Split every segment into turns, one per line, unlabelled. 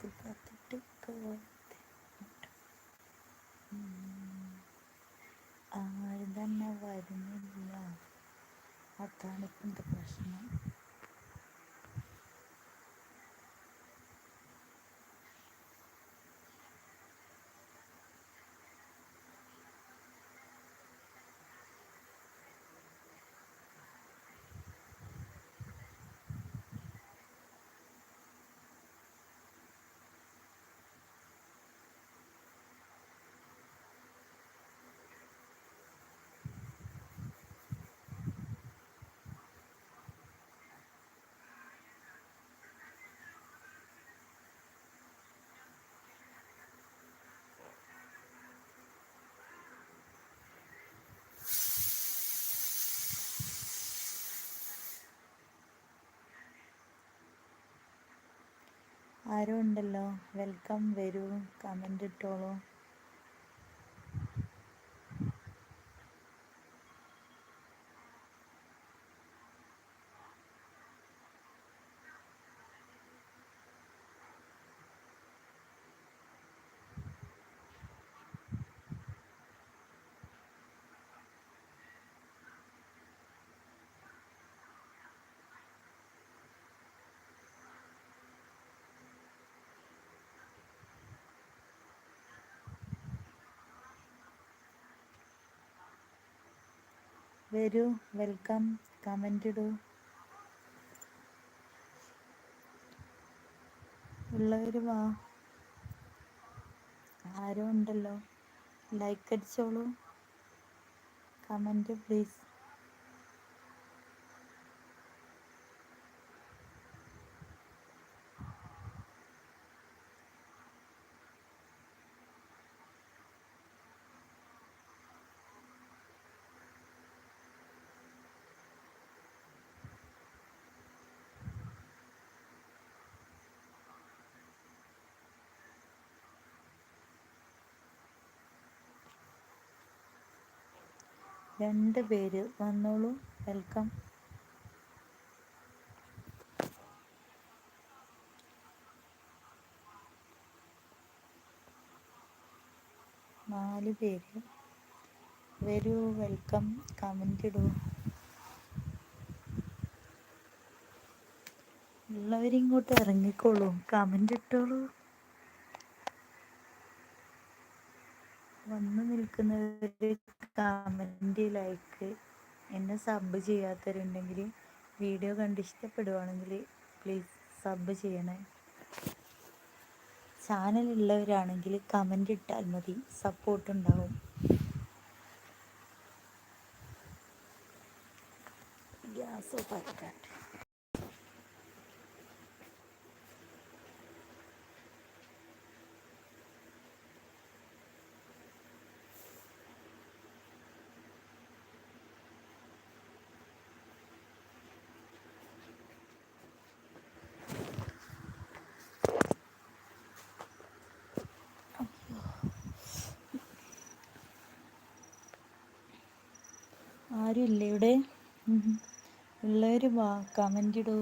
കാത്തിട്ട് കാത്ത് ആരും തന്നെ വരുന്നില്ല. അതാണ് ഇപ്പോഴത്തെ പ്രശ്നം. ആരും ഉണ്ടല്ലോ. വെൽക്കം വരൂ. കമന്റ് ഇട്ടോളൂ. വരൂ വെൽക്കം കമന്റ് ഇടൂ. ഉള്ളവർ വാ. ആരും ഉണ്ടല്ലോ. ലൈക്ക് അടിച്ചോളൂ. കമന്റ് പ്ലീസ് രണ്ട് പേര് വന്നോളൂ. വെൽക്കം. നാല് പേര് വരൂ. വെൽക്കം. കമന്റ് ഇടൂ. ഉള്ളവരിങ്ങോട്ട് ഇറങ്ങിക്കോളൂ. കമന്റ് ഇട്ടോളൂ. വന്നു നിൽക്കുന്നവർ കമന്റ് ലൈക്ക് എന്നെ സബ് ചെയ്യാത്തവരുണ്ടെങ്കിൽ വീഡിയോ കണ്ട് ഇഷ്ടപ്പെടുവാണെങ്കിൽ പ്ലീസ് സബ് ചെയ്യണേ. ചാനലുള്ളവരാണെങ്കിൽ കമന്റ് ഇട്ടാൽ മതി. സപ്പോർട്ട് ഉണ്ടാവും. ഗ്യാസ് പറ്റാട്ടെ ആരും ഇല്ല ഇവിടെ? ഉള്ളവർ വാ കമന്റ് ഇടൂ.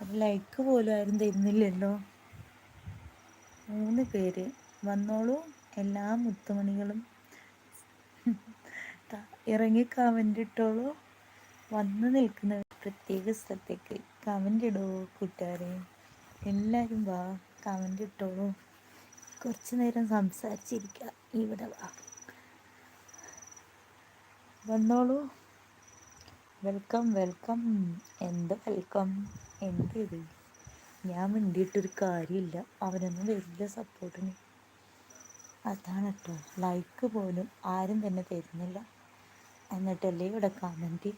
ഒരു ലൈക്ക് പോലും ആരും തരുന്നില്ലല്ലോ. മൂന്ന് പേര്. വന്നോളൂ എല്ലാ മുത്തുമണികളും. ഇറങ്ങി കമന്റ് ഇട്ടോളൂ. വന്ന് നിൽക്കുന്ന പ്രത്യേക സ്ഥലത്തേക്ക് കമന്റ് ഇടൂ കൂട്ടുകാരെ. എല്ലാവരും വാ കമന്റ് ഇട്ടോളൂ. കുറച്ച് നേരം സംസാരിച്ചിരിക്കുക ഇവിടെ വാ. വന്നോളൂ. Welcome welcome. എന്ത് വെൽക്കം? എന്ത് ഇത് ഞാൻ മിണ്ടിയിട്ടൊരു കാര്യമില്ല. അവനൊന്നും വലിയ സപ്പോർട്ടിന്. അതാണ് കേട്ടോ ലൈക്ക് പോലും ആരും തന്നെ തരുന്നില്ല. എന്നിട്ടല്ലേ ഇവിടെ കമന്റ്?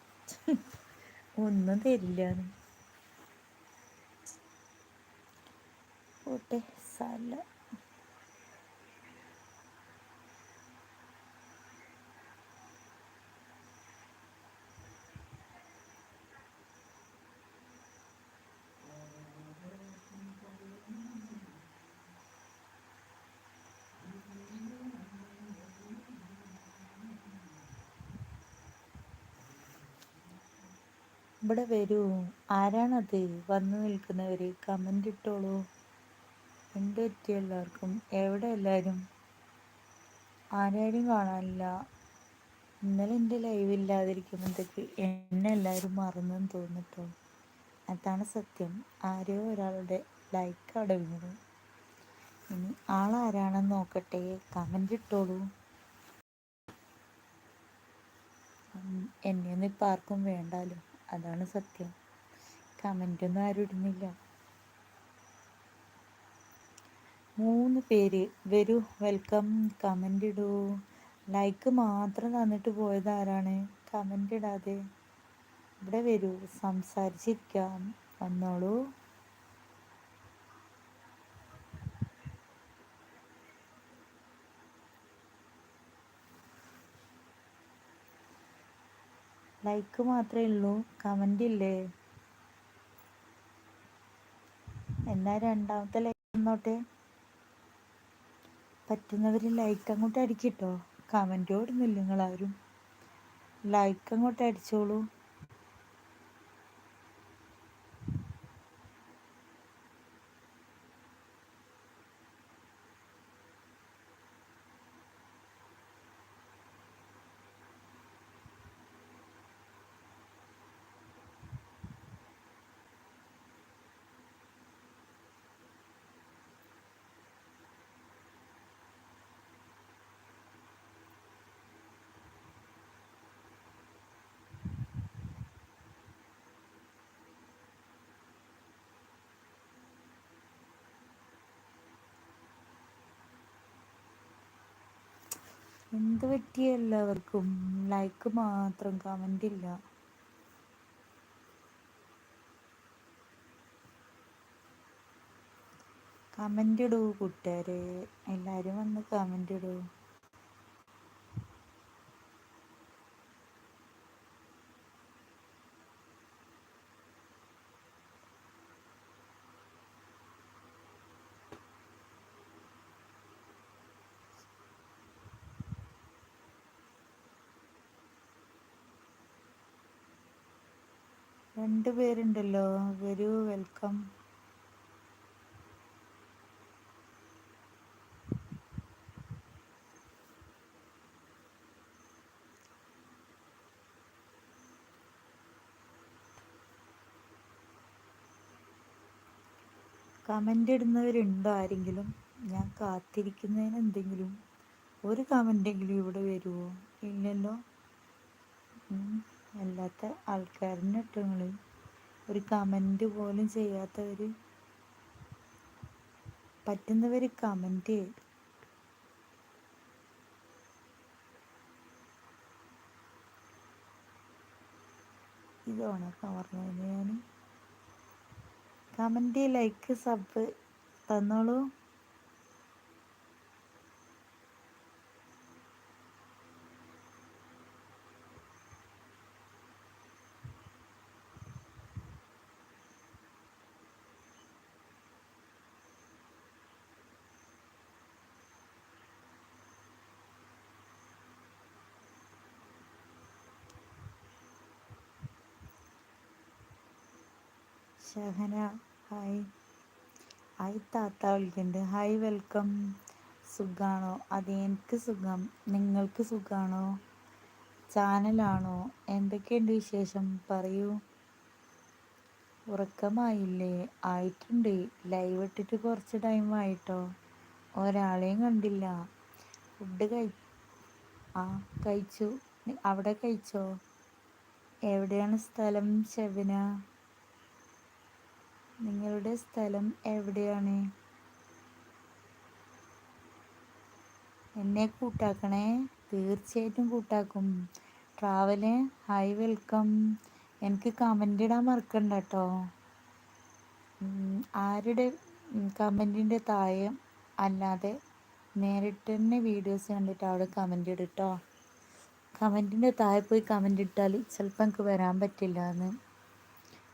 ഒന്നും തരില്ല ഓട്ടെ സാല ഇവിടെ വരൂ. ആരാണത്? വന്നു നിൽക്കുന്നവർ കമന്റ് ഇട്ടോളൂ. എന്ത് പറ്റി എല്ലാവർക്കും? എവിടെ എല്ലാവരും ആരാരും കാണാനില്ല. ഇന്നലെ എന്റെ ലൈവ് ഇല്ലാതിരിക്കുമ്പോഴത്തേക്ക് എന്നെ എല്ലാവരും മറന്നെന്ന് തോന്നിട്ടോ? അതാണ് സത്യം. ആരോ ഒരാളുടെ ലൈക്ക് അവിടെ വീണു ഇനി ആളാരാണെന്ന് നോക്കട്ടെ. കമന്റ് ഇട്ടോളൂ. എന്നെ ഒന്നും ഇപ്പം ആർക്കും വേണ്ടാലോ? അതാണ് സത്യം. കമന്റൊന്നും ആരും ഇടുന്നില്ല. മൂന്ന് പേര് വരൂ വെൽക്കം കമന്റ് ഇടൂ. ലൈക്ക് മാത്രം തന്നിട്ട് പോയത് ആരാണ്? കമന്റ് ഇടാതെ. ഇവിടെ വരൂ സംസാരിച്ചിരിക്കാം. വന്നോളൂ. ലൈക്ക് മാത്രമേ ഉള്ളൂ. കമന്റ് ഇല്ലേ? എന്നാ രണ്ടാമത്തെ ലൈക്ക് വന്നോട്ടെ. പറ്റുന്നവർ ലൈക്ക് അങ്ങോട്ട് അടിക്കട്ടോ കമന്റ് ഓടുന്നില്ല നിങ്ങളാരും. ലൈക്ക് അങ്ങോട്ട് അടിച്ചോളൂ. എന്ത് പറ്റിയ എല്ലാവർക്കും? ലൈക്ക് മാത്രം കമന്റ് ഇല്ല. കമന്റ് ഇടൂ കൂട്ടുകാരെ. എല്ലാവരും വന്ന് കമന്റ് ഇടൂ. രണ്ട് പേരുണ്ടല്ലോ വരൂ വെൽക്കം. കമന്റ് ഇടുന്നവരുണ്ടോ ആരെങ്കിലും? ഞാൻ കാത്തിരിക്കുന്നതിന് എന്തെങ്കിലും? ഒരു കമന്റെങ്കിലും ഇവിടെ വരുമോ ഇല്ലല്ലോ. അല്ലാത്ത ആൾക്കാരനെ ഇട്ടോ ഒരു കമന്റ് പോലും ചെയ്യാത്തവർ പറ്റുന്നവർ കമന്റ് ഇത് ഓണാക്കാൻ പറഞ്ഞു ഞാൻ കമന്റ് ലൈക്ക് സബ് തന്നോളൂ. ഷഹന ഹായ്. ഹായ് താത്ത വിളിക്കുന്നുണ്ട് ഹായ് വെൽക്കം. സുഖാണോ? അതെ എനിക്ക് സുഖം. നിങ്ങൾക്ക് സുഖാണോ? ചാനലാണോ? എന്തൊക്കെയുണ്ട് വിശേഷം? പറയൂ. ഉറക്കമായില്ലേ? ആയിട്ടുണ്ട്. ലൈവ് ഇട്ടിട്ട് കുറച്ച് ടൈം ആയിട്ടോ? ഒരാളെയും കണ്ടില്ല. ഫുഡ് കഴി ആ കഴിച്ചു. അവിടെ കഴിച്ചോ? എവിടെയാണ് സ്ഥലം ഷെബിന നിങ്ങളുടെ സ്ഥലം എവിടെയാണ്? എന്നെ കൂട്ടാക്കണേ? തീർച്ചയായിട്ടും കൂട്ടാക്കും. ട്രാവൽ ഹായ് വെൽക്കം എനിക്ക് കമന്റ് ഇടാൻ മറക്കണ്ട കേട്ടോ ആരുടെ കമന്റിന്റെ താഴെ അല്ലാതെ നേരിട്ട് തന്നെ വീഡിയോസ് കണ്ടിട്ട് അവിടെ കമന്റ് ഇടട്ടോ കമന്റിന്റെ താഴെ പോയി കമന്റ് ഇട്ടാൽ ചിലപ്പോൾ എനിക്ക് വരാൻ പറ്റില്ല എന്ന്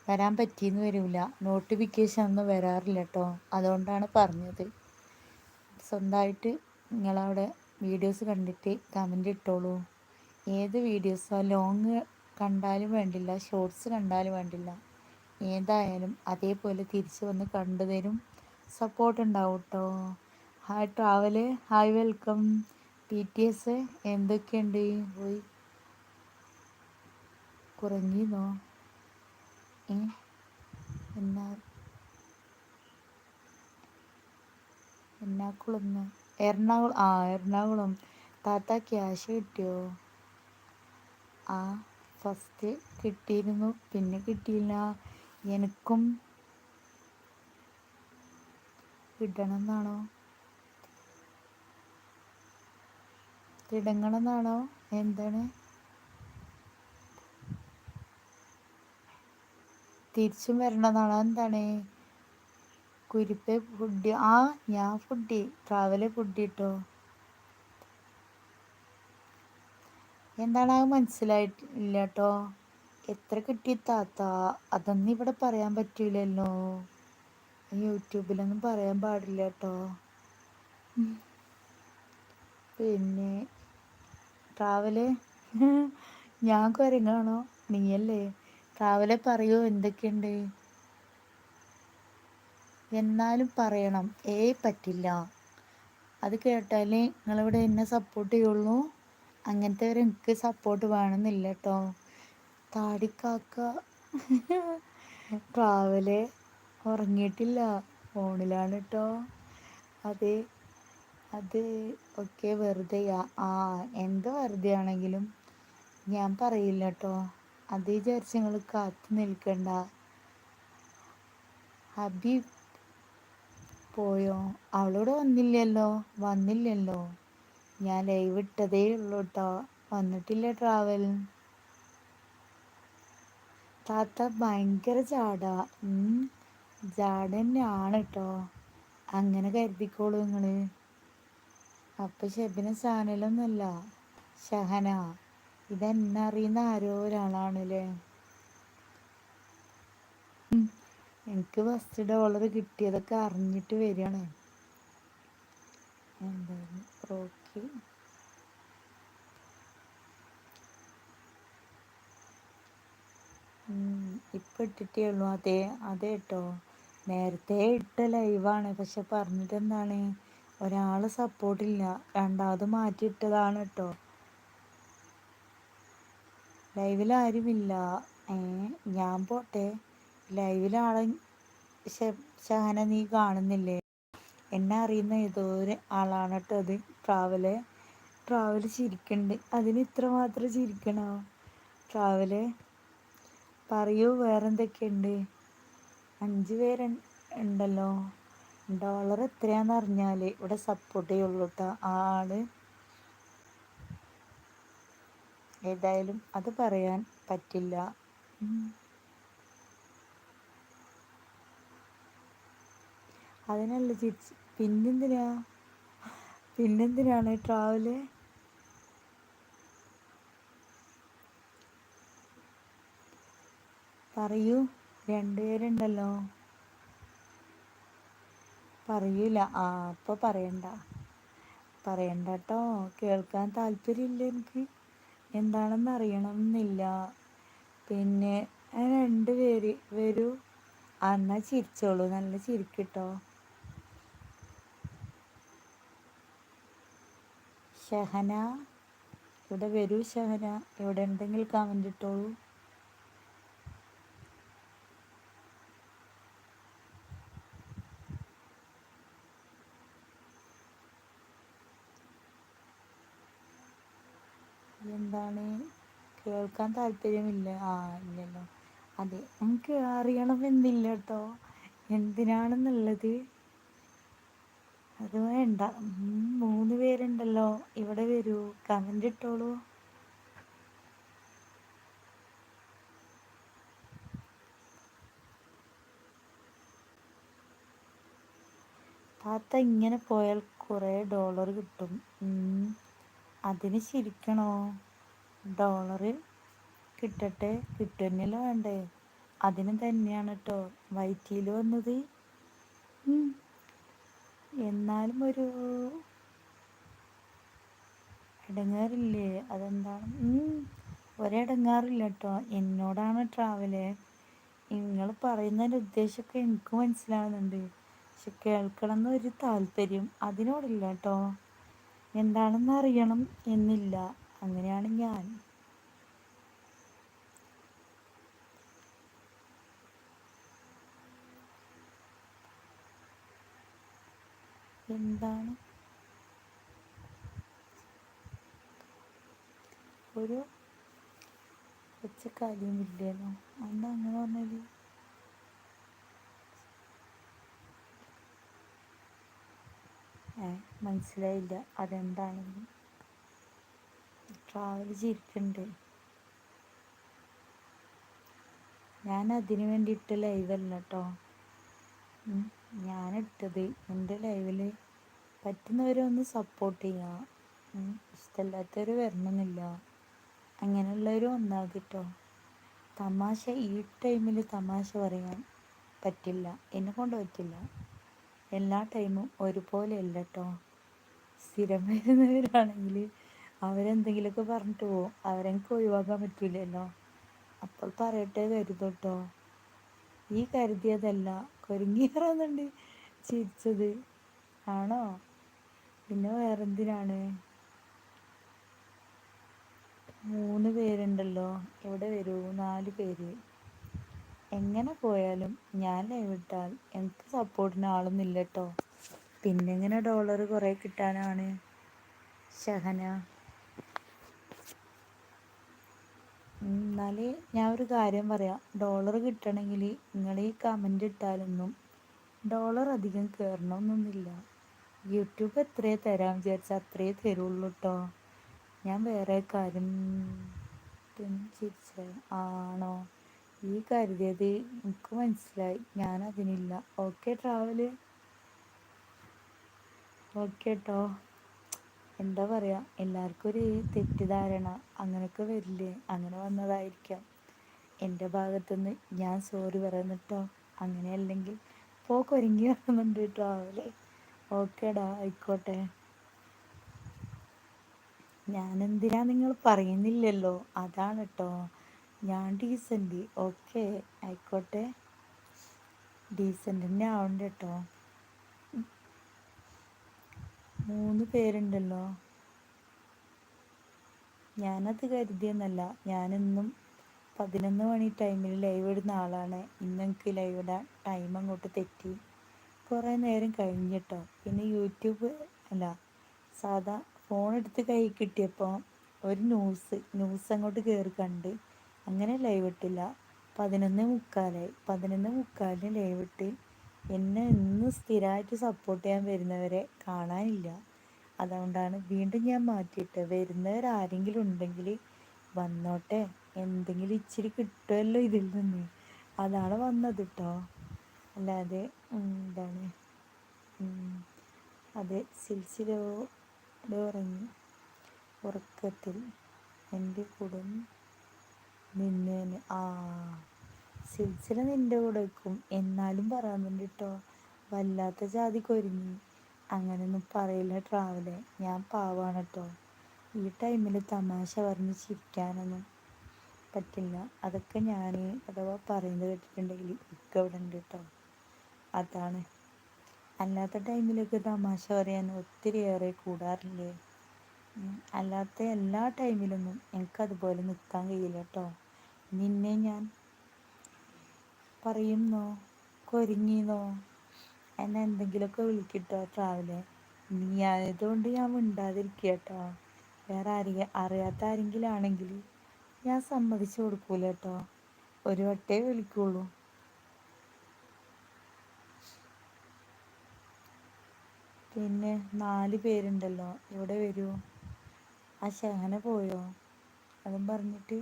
വരാൻ പറ്റിയെന്ന് വരില്ല നോട്ടിഫിക്കേഷൻ ഒന്നും വരാറില്ല കേട്ടോ അതുകൊണ്ടാണ് പറഞ്ഞത്. സ്വന്തമായിട്ട് നിങ്ങളവിടെ വീഡിയോസ് കണ്ടിട്ട് കമന്റ് ഇട്ടോളൂ. ഏത് വീഡിയോസോ ലോങ് കണ്ടാലും വേണ്ടില്ല ഷോർട്സ് കണ്ടാലും വേണ്ടില്ല. ഏതായാലും അതേപോലെ തിരിച്ചു വന്ന് കണ്ടു തരും. സപ്പോർട്ട് ഉണ്ടാവും കേട്ടോ hi travel hi welcome P T S എന്തൊക്കെയുണ്ട്? പോയി കുറഞ്ഞിന്നോ എന്നാക്കുളന്ന്? എറണാകുളം ആ എറണാകുളം. താത്ത ക്യാഷ് കിട്ടിയോ? ആ ഫസ്റ്റ് കിട്ടിയിരുന്നു. പിന്നെ കിട്ടിയില്ല. എനിക്കും ഇടണം എന്നാണോ എന്താണ്? തിരിച്ചും വരണമെന്നാണോ എന്താണ് കുരിപ്പ് ഫുഡ്. ആ ഞാൻ ഫുഡ് ട്രാവൽ ഫുഡ് കിട്ടോ എന്താണ് ആ മനസ്സിലായിട്ടില്ല കേട്ടോ എത്ര കിട്ടി താത്ത? അതൊന്നും ഇവിടെ പറയാൻ പറ്റൂലല്ലോ. യൂട്യൂബിലൊന്നും പറയാൻ പാടില്ല കേട്ടോ പിന്നെ ട്രാവൽ ഞാൻ കുരങ്ങാണോ? നീയല്ലേ? ട്രാവലെ പറയൂ എന്തൊക്കെയുണ്ട്? എന്നാലും പറയണം. ഏയ് പറ്റില്ല. അത് കേട്ടാലേ നിങ്ങളിവിടെ എന്നെ സപ്പോർട്ട് ചെയ്യുള്ളൂ. അങ്ങനത്തെ ഒരു എനിക്ക് സപ്പോർട്ട് വേണമെന്നില്ല കേട്ടോ താടിക്കാക്ക ട്രാവൽ ഉറങ്ങിയിട്ടില്ല. ഫോണിലാണ് കേട്ടോ അത് അത് ഒക്കെ വെറുതെയാ. ആ എന്ത് വെറുതെയാണെങ്കിലും ഞാൻ പറയില്ല കേട്ടോ അത് വിചാരിച്ച് കാത്തു നിൽക്കണ്ട. ഹബീബ് പോയോ? അവളോട് വന്നില്ലല്ലോ? വന്നില്ലല്ലോ. ഞാൻ ലൈവ് ഇട്ടതേ ഉള്ളൂ കേട്ടോ വന്നിട്ടില്ല ട്രാവൽ താത്ത ഭയങ്കര ജാട ജാട തന്നെയാണ് കേട്ടോ അങ്ങനെ കരുതിക്കോളൂ നിങ്ങൾ അപ്പം ഷെബിന ചാനലൊന്നുമല്ല ഷഹന. ഇതെന്നെ അറിയുന്ന ആരോ ഒരാളാണല്ലേ? എനിക്ക് ഫസ്റ്റ് ഡോളർ കിട്ടിയതൊക്കെ അറിഞ്ഞിട്ട് വരികയാണ്. എന്തായാലും ഓക്കെ ഇപ്പം ഇട്ടിട്ടേ ഉള്ളൂ. അതെ അതെ കേട്ടോ നേരത്തെ ഇട്ട ലൈവാണ് പക്ഷെ പറഞ്ഞിട്ട് എന്താണ് ഒരാൾ സപ്പോർട്ടില്ല രണ്ടാമത് മാറ്റി ഇട്ടതാണ് കേട്ടോ ലൈവിൽ ആരുമില്ല. ഞാൻ പോട്ടെ. ലൈവിൽ ആളെ ശഹന നീ കാണുന്നില്ലേ? എന്നെ അറിയുന്ന ഏതോ ഒരു ആളാണ് കേട്ടോ അത്. ട്രാവൽ ട്രാവൽ ചിരിക്കുന്നുണ്ട് അതിന് ഇത്ര മാത്രം ചിരിക്കണോ? ട്രാവൽ പറയൂ വേറെന്തൊക്കെയുണ്ട്? അഞ്ച് പേര് ഉണ്ടല്ലോ. ഡോളർ എത്രയാന്ന് അറിഞ്ഞാൽ ഇവിടെ സപ്പോർട്ട് ചെയ്യുള്ളൂ കേട്ടോ ആ ആൾ ഏതായാലും അത് പറയാൻ പറ്റില്ല. അതിനല്ല ചിരിച്ച് പിന്നെന്തിനാ? പിന്നെന്തിനാണ് ട്രാവൽ? പറയൂ രണ്ടുപേരുണ്ടല്ലോ പറയൂല. ആ അപ്പോൾ പറയണ്ട. പറയണ്ട കേട്ടോ കേൾക്കാൻ താല്പര്യമില്ല എനിക്ക്. എന്താണെന്ന് അറിയണമെന്നില്ല പിന്നെ രണ്ട് പേര് വരൂ. എന്നാൽ ചിരിച്ചോളൂ. നല്ല ചിരിക്കിട്ടോ. ഷഹന ഇവിടെ വരൂ ഷഹന. ഇവിടെ എന്തെങ്കിലും കമന്റ് ഇട്ടോളൂ. എന്താണ്? കേൾക്കാൻ താല്പര്യമില്ല. ആ ഇല്ലല്ലോ. അതെ നമുക്ക് അറിയണമെന്നില്ല കേട്ടോ എന്തിനാണെന്നുള്ളത്? അത് വേണ്ട. മൂന്ന് പേരുണ്ടല്ലോ. ഇവിടെ വരൂ. കമന്റ് ഇട്ടോളൂ. താത്ത ഇങ്ങനെ പോയാൽ കുറേ ഡോളർ കിട്ടും. അതിന് ചിരിക്കണോ ഡോളർ കിട്ടട്ടെ കിട്ടുന്നല്ലോ വേണ്ടേ? അതിന് തന്നെയാണ് കേട്ടോ വൈറ്റിയിൽ വന്നത്. എന്നാലും ഒരു ഇടങ്ങാറില്ലേ? അതെന്താണ്? ഒരിടങ്ങാറില്ല കേട്ടോ എന്നോടാണ് ട്രാവൽ. നിങ്ങൾ പറയുന്നതിന്റെ ഉദ്ദേശമൊക്കെ എനിക്ക് മനസ്സിലാവുന്നുണ്ട്. പക്ഷെ കേൾക്കണം എന്നൊരു താല്പര്യം അതിനോടില്ല കേട്ടോ എന്താണെന്ന് അറിയണം എന്നില്ല. അങ്ങനെയാണ് ഞാൻ. എന്താണ്? ഒരു ഒച്ച കാര്യമില്ലല്ലോ എന്താ അങ്ങനെ പറഞ്ഞത് മനസ്സിലായില്ല. അതെന്താണെന്ന്. ട്രാവൽ ചെയ്തിട്ടുണ്ട് ഞാൻ അതിന് വേണ്ടിയിട്ട് ലൈവല്ല കേട്ടോ ഞാനിട്ടത് എന്റെ ലൈവിൽ പറ്റുന്നവരെ ഒന്ന് സപ്പോർട്ട് ചെയ്യാം. ഇഷ്ടമില്ലാത്തവർ വരണമെന്നില്ല. അങ്ങനെയുള്ളവരും ഒന്നാകിട്ടോ തമാശ ഈ ടൈമിൽ തമാശ പറയാൻ പറ്റില്ല. എന്നെ കൊണ്ട് പറ്റില്ല. എല്ലാ ടൈമും ഒരുപോലെയല്ല കേട്ടോ സ്ഥിരം വരുന്നവരാണെങ്കിൽ അവരെന്തെങ്കിലുമൊക്കെ പറഞ്ഞിട്ട് പോകും അവരെനിക്ക് ഒഴിവാക്കാൻ പറ്റില്ലല്ലോ അപ്പോൾ പറയട്ടെ കരുതട്ടോ. ഈ കരുതിയതല്ല കൊരുങ്ങിയറുന്നുണ്ട് ചിരിച്ചത്. ആണോ? പിന്നെ വേറെന്തിനാണ്? മൂന്ന് പേരുണ്ടല്ലോ. ഇവിടെ വരൂ? നാല് പേര്. എങ്ങനെ പോയാലും ഞാൻ ലൈവിട്ടാൽ എനിക്ക് സപ്പോർട്ടിന് ആളൊന്നുമില്ല കേട്ടോ പിന്നെങ്ങനെ ഡോളർ കുറേ കിട്ടാനാണ്. ഷഹന എന്നാൽ ഞാൻ ഒരു കാര്യം പറയാം. ഡോളർ കിട്ടണമെങ്കിൽ നിങ്ങൾ ഈ കമന്റ് ഇട്ടാലൊന്നും ഡോളർ അധികം കയറണമെന്നൊന്നുമില്ല യൂട്യൂബ് എത്രയേ തരാൻ വിചാരിച്ചാൽ അത്രയേ തരുള്ളൂ കേട്ടോ ഞാൻ വേറെ കാര്യം ചിരിച്ച ആണോ? ഈ കരുതിയത് എനിക്ക് മനസ്സിലായി. ഞാൻ അതിനില്ല ഓക്കെ ട്രാവൽ ഓക്കെ കേട്ടോ എന്താ പറയുക എല്ലാവർക്കും ഒരു തെറ്റിദ്ധാരണ അങ്ങനെയൊക്കെ വരില്ലേ അങ്ങനെ വന്നതായിരിക്കാം. എന്റെ ഭാഗത്തുനിന്ന് ഞാൻ സോറി പറയുന്നിട്ടോ അങ്ങനെയല്ലെങ്കിൽ പോക്കൊരുങ്ങി വരുന്നുണ്ട് ട്രാവൽ ഓക്കേടാ ആയിക്കോട്ടെ. ഞാനെന്തിനാ നിങ്ങൾ പറയുന്നില്ലല്ലോ? അതാണ് കേട്ടോ ഞാൻ ഡീസന്റ് ഓക്കെ ആയിക്കോട്ടെ. ഡീസന്റ് തന്നെ ആവണ്ട കേട്ടോ മൂന്ന് പേരുണ്ടല്ലോ. ഞാനത് കരുതിയെന്നല്ല. ഞാനെന്നും പതിനൊന്ന് മണി ടൈമിൽ ലൈവ് ഇടുന്ന ആളാണ്. ഇന്ന് എനിക്ക് ലൈവ് ഇടാൻ ടൈം അങ്ങോട്ട് തെറ്റി. കുറേ നേരം കഴിഞ്ഞിട്ടോ. പിന്നെ യൂട്യൂബ് അല്ല സാധാ ഫോൺ എടുത്ത് കൈ കിട്ടിയപ്പോൾ ഒരു ന്യൂസ് ന്യൂസ് അങ്ങോട്ട് കയറി കണ്ട് അങ്ങനെ ലൈവ് ഇട്ടില്ല. പതിനൊന്ന് മുക്കാലായി. പതിനൊന്ന് മുക്കാലിന് ലൈവ് ഇട്ട് എന്നെ ഇന്ന് സ്ഥിരമായിട്ട് സപ്പോർട്ട് ചെയ്യാൻ വരുന്നവരെ കാണാനില്ല. അതുകൊണ്ടാണ് വീണ്ടും ഞാൻ മാറ്റിയിട്ട് വരുന്നവരാരെങ്കിലും ഉണ്ടെങ്കിൽ വന്നോട്ടെ. എന്തെങ്കിലും ഇച്ചിരി കിട്ടുമല്ലോ ഇതിൽ നിന്ന്. അതാണ് വന്നത് കേട്ടോ അല്ലാതെ എന്താണ് അതെ സിൽസിലോ ഉറങ്ങി ഉറക്കത്തിൽ എന്റെ കുടും നിന്നേന് ആ സിൽസില നിന്റെ കൂടെ വെക്കും എന്നാലും പറയാൻ കേട്ടോ വല്ലാത്ത ജാതി ഒരുങ്ങി അങ്ങനെയൊന്നും പറയില്ല ട്രാവലെ. ഞാൻ പാവാണ് കേട്ടോ ഈ ടൈമിൽ തമാശ പറഞ്ഞ് ചിരിക്കാനൊന്നും പറ്റില്ല. അതൊക്കെ ഞാൻ അഥവാ പറയുന്നത് കേട്ടിട്ടുണ്ടെങ്കിൽ ഇക്ക ഇവിടെ ഉണ്ട് കേട്ടോ അതാണ്. അല്ലാത്ത ടൈമിലൊക്കെ തമാശ പറയാൻ ഒത്തിരിയേറെ കൂടാറില്ലേ? അല്ലാത്ത എല്ലാ ടൈമിലൊന്നും എനിക്കതുപോലെ നിൽക്കാൻ കഴിയില്ല കേട്ടോ നിന്നെ ഞാൻ പറയുന്നോ? കൊരിങ്ങിന്നോ എന്നെ എന്തെങ്കിലുമൊക്കെ വിളിക്കട്ടോ ട്രാവൽ നീ ആയതുകൊണ്ട് ഞാൻ മിണ്ടാതിരിക്കുക കേട്ടോ വേറെ ആരെങ്കിലും അറിയാത്ത ആരെങ്കിലും ആണെങ്കിൽ ഞാൻ സമ്മതിച്ചു കൊടുക്കൂല കേട്ടോ ഒരു വട്ടേ വിളിക്കുള്ളൂ. പിന്നെ നാല് പേരുണ്ടല്ലോ. ഇവിടെ വരൂ? ആ ശേഖന പോയോ? അതും പറഞ്ഞിട്ട്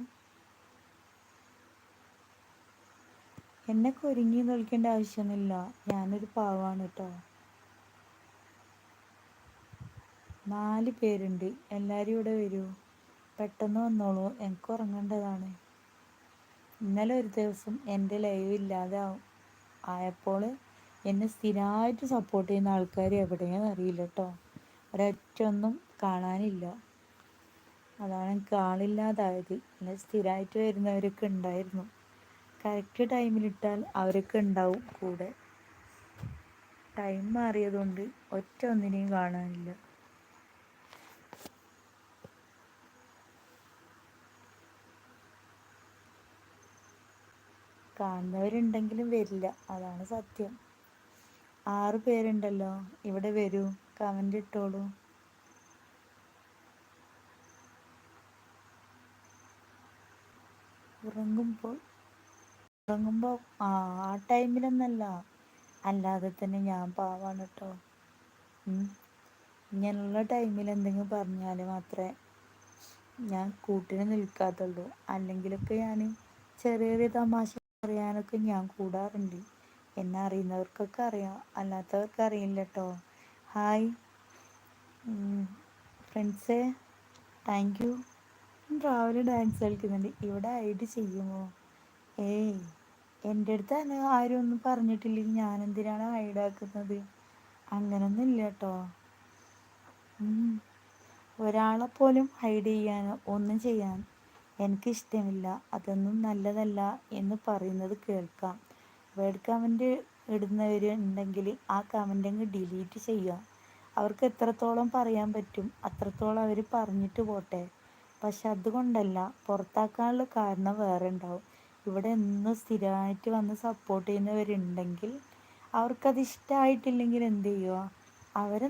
എന്നെ ഒരുങ്ങി നിൽക്കേണ്ട ആവശ്യമൊന്നുമില്ല. ഞാനൊരു പാവാണ് കേട്ടോ നാല് പേരുണ്ട്. എല്ലാവരും ഇവിടെ വരൂ. പെട്ടെന്ന് വന്നോളൂ. എനിക്ക് ഉറങ്ങേണ്ടതാണ്. ഇന്നലെ ഒരു ദിവസം എന്റെ ലൈവ് ഇല്ലാതെ ആയപ്പോൾ എന്നെ സ്ഥിരമായിട്ട് സപ്പോർട്ട് ചെയ്യുന്ന ആൾക്കാർ എവിടെയാണെന്ന് അറിയില്ല കേട്ടോ ഒരൊറ്റ ഒന്നും കാണാനില്ല. അതാണ് എനിക്ക് ആളില്ലാതായത്. എന്നെ സ്ഥിരമായിട്ട് വരുന്നവരൊക്കെ ഉണ്ടായിരുന്നു. കറക്റ്റ് ടൈമിലിട്ടാൽ അവരൊക്കെ ഉണ്ടാവും കൂടെ. ടൈം മാറിയതുകൊണ്ട് ഒറ്റ ഒന്നിനെയും കാണാനില്ല. കാണുന്നവരുണ്ടെങ്കിലും വരില്ല. അതാണ് സത്യം. ആറ് പേരുണ്ടല്ലോ. ഇവിടെ വരൂ. കമന്റ് ഇട്ടോളൂ. ഉറങ്ങുമ്പോൾ ഉറങ്ങുമ്പോൾ ആ ആ ടൈമിലൊന്നല്ല. അല്ലാതെ തന്നെ ഞാൻ പാവാണ് കേട്ടോ ഇങ്ങനെയുള്ള ടൈമിൽ എന്തെങ്കിലും പറഞ്ഞാൽ മാത്രമേ ഞാൻ കൂട്ടിന് നിൽക്കാത്തുള്ളൂ. അല്ലെങ്കിലൊക്കെ ഞാൻ ചെറിയ ചെറിയ തമാശ പറയാനൊക്കെ ഞാൻ കൂടാറുണ്ട്. എന്നെ അറിയുന്നവർക്കൊക്കെ അറിയാം. അല്ലാത്തവർക്ക് അറിയില്ല കേട്ടോ ഹായ് ഫ്രണ്ട്സേ താങ്ക് യു. രാവിലെ ഡാൻസ് കളിക്കുന്നുണ്ട്. ഇവിടെ ഐഡ് ചെയ്യുമോ? ഏയ് എന്റെ അടുത്ത് തന്നെ ആരും ഒന്നും പറഞ്ഞിട്ടില്ലെങ്കിൽ ഞാൻ എന്തിനാണ് ഹൈഡാക്കുന്നത് അങ്ങനൊന്നും ഇല്ല കേട്ടോ ഒരാളെപ്പോലും ഹൈഡ് ചെയ്യാൻ ഒന്നും ചെയ്യാൻ എനിക്ക് ഇഷ്ടമില്ല അതൊന്നും നല്ലതല്ല എന്ന് പറയുന്നത് കേൾക്കാം. വേഡ് കമന്റ് ഇടുന്നവർ ഉണ്ടെങ്കിൽ ആ കമന്റ് അങ്ങ് ഡിലീറ്റ് ചെയ്യുക. അവർക്ക് എത്രത്തോളം പറയാൻ പറ്റും അത്രത്തോളം അവർ പറഞ്ഞിട്ട് പോട്ടെ. പക്ഷെ അതുകൊണ്ടല്ല പുറത്താക്കാനുള്ള കാരണം വേറെ ഉണ്ടാവും. ഇവിടെ എന്നും സ്ഥിരമായിട്ട് വന്ന് സപ്പോർട്ട് ചെയ്യുന്നവരുണ്ടെങ്കിൽ അവർക്കത് ഇഷ്ടമായിട്ടില്ലെങ്കിൽ എന്ത് ചെയ്യുക അവരെ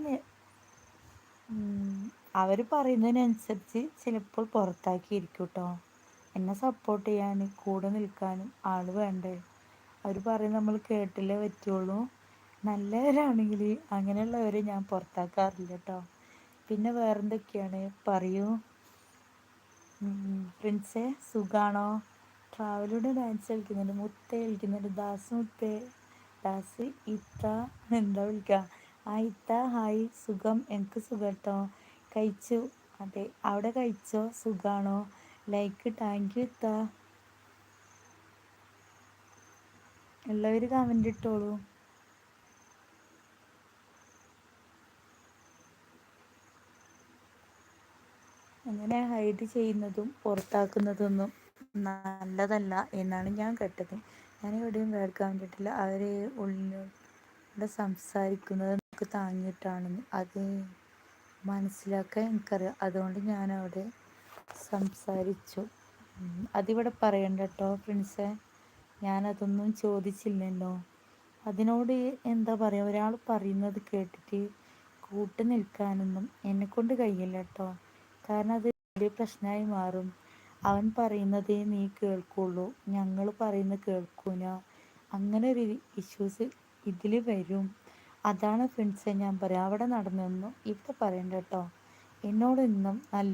അവർ പറയുന്നതിനനുസരിച്ച് ചിലപ്പോൾ പുറത്താക്കിയിരിക്കും കേട്ടോ എന്നെ സപ്പോർട്ട് ചെയ്യാൻ കൂടെ നിൽക്കാനും ആൾ വേണ്ടേ? അവർ പറയും നമ്മൾ കേട്ടില്ലേ പറ്റുള്ളൂ. നല്ലവരാണെങ്കിൽ അങ്ങനെയുള്ളവരെ ഞാൻ പുറത്താക്കാറില്ല കേട്ടോ. പിന്നെ വേറെന്തൊക്കെയാണ്? പറയൂ. ഫ്രണ്ട്സേ സുഖാണോ? ട്രാവലൂടെ ഡാൻസ് കളിക്കുന്നുണ്ട്. മുത്ത കളിക്കുന്നുണ്ട് ദാസ് മുത്തേ. ദാസ് ഇത്ത എന്താ വിളിക്കുക ആ ഇത്ത ഹായ് സുഖം. എനിക്ക് സുഖം കേട്ടോ കഴിച്ചു. അതെ അവിടെ കഴിച്ചോ? സുഖാണോ? ലൈക്ക് താങ്ക് യു ഇത്ത. എല്ലാവരും കമന്റ് ഇട്ടോളൂ. അങ്ങനെ ഹൈഡ് ചെയ്യുന്നതും പുറത്താക്കുന്നതൊന്നും? നല്ലതല്ല എന്നാണ് ഞാൻ കേട്ടത്. ഞാൻ എവിടെയും കേൾക്കാൻ വേണ്ടിയിട്ടില്ല. അവർ ഉള്ളിലൂടെ സംസാരിക്കുന്നത് നമുക്ക് താങ്ങിയിട്ടാണെന്ന്. അത് മനസ്സിലാക്കാൻ എനിക്കറിയാം. അതുകൊണ്ട് ഞാൻ അവിടെ സംസാരിച്ചു അതിവിടെ പറയണ്ട കേട്ടോ ഫ്രണ്ട്സെ ഞാനതൊന്നും ചോദിച്ചില്ലല്ലോ. അതിനോട് എന്താ പറയുക ഒരാൾ പറയുന്നത് കേട്ടിട്ട് കൂട്ടു നിൽക്കാനൊന്നും എന്നെക്കൊണ്ട് കഴിയില്ല കേട്ടോ കാരണം അത് വലിയ പ്രശ്നമായി മാറും. അവൻ പറയുന്നതേ നീ കേൾക്കുള്ളൂ. ഞങ്ങൾ പറയുന്നത് കേൾക്കൂല. അങ്ങനെ ഒരു ഇഷ്യൂസ് ഇതിൽ വരും. അതാണ് ഫ്രണ്ട്സെ ഞാൻ പറയാം. അവിടെ നടന്നൊന്നും ഇവിടെ പറയണ്ട കേട്ടോ. എന്നോട് ഇന്നും നല്ലോണം